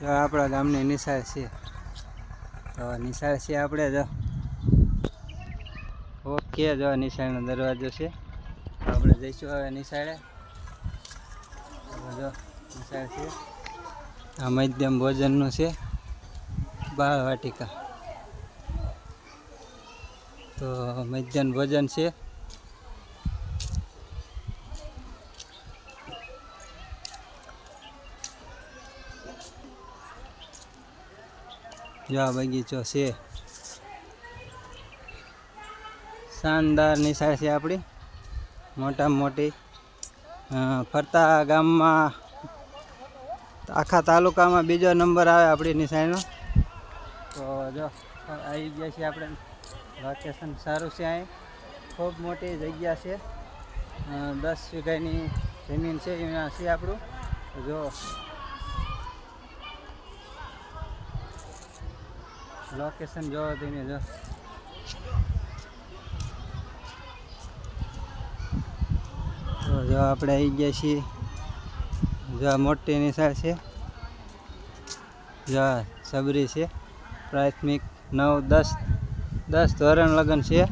જો આપણા ગામની નિશાળ છે. તો નિશાળ છે આપણે જો. ઓકે, જો નિશાળનો દરવાજો છે. આપણે જઈશું હવે નિશાળે. જો, નિશાળ છે. આ મધ્યમ ભોજનનું છે. બાળ વાટિકા તો મધ્યાહન ભોજન છે. જો આ બગીચો છે. શાનદાર નિશાળ છે આપણી. મોટામાં મોટી. ફરતા ગામમાં આખા તાલુકામાં બીજો નંબર આવે આપણી નિશાળનો તો જો, આવી ગયા છીએ આપણે. લોકેશન સારું છે અહીં. ખૂબ મોટી જગ્યા છે. દસ વીઘાની જમીન છે એના છે આપણું. જો લોકેશન જોવો તમે જો. તો જો આપણે આવી ગયા છીએ. જો મોટી નિશાળ છે. જો સબરી છે. પ્રાથમિક નવ, દસ દસ ધોરણ લગ્ન છે.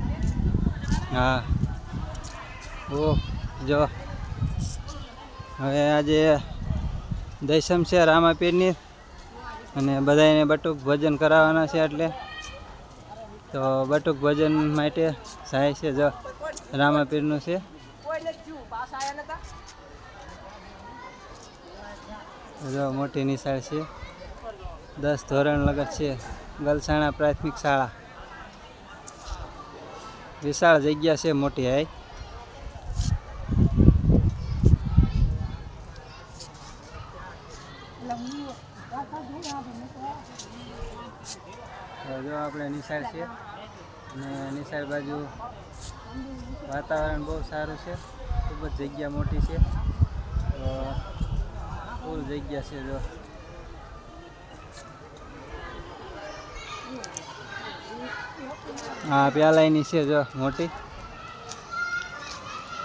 હા. ઓ, જો. હવે આજે દસમ છે રામાપીરની. અને બધાને બટુક ભોજન કરાવવાના છે એટલે. તો બટુક ભોજન માટે જાય છે જો રામાપીરનું છે. જો મોટી નિશાળ છે. દસ ધોરણ લગત છે. ગલસાણા પ્રાથમિક શાળા. વિશાળ જગ્યા છે મોટી હાઈ. જો આપણે નિશાળ છે. અને નિશાળ બાજુ વાતાવરણ બહુ સારું છે. ખૂબ જ જગ્યા મોટી છે. તો ફૂલ જગ્યા છે જો. હા પ્યાલાઈની છે જો મોટી.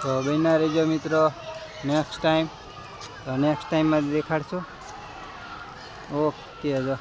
તો બન્યા રહેજો મિત્રો નેક્સ્ટ ટાઈમ તો નેક્સ્ટ ટાઈમમાં દેખાડશું. ઓકે જો.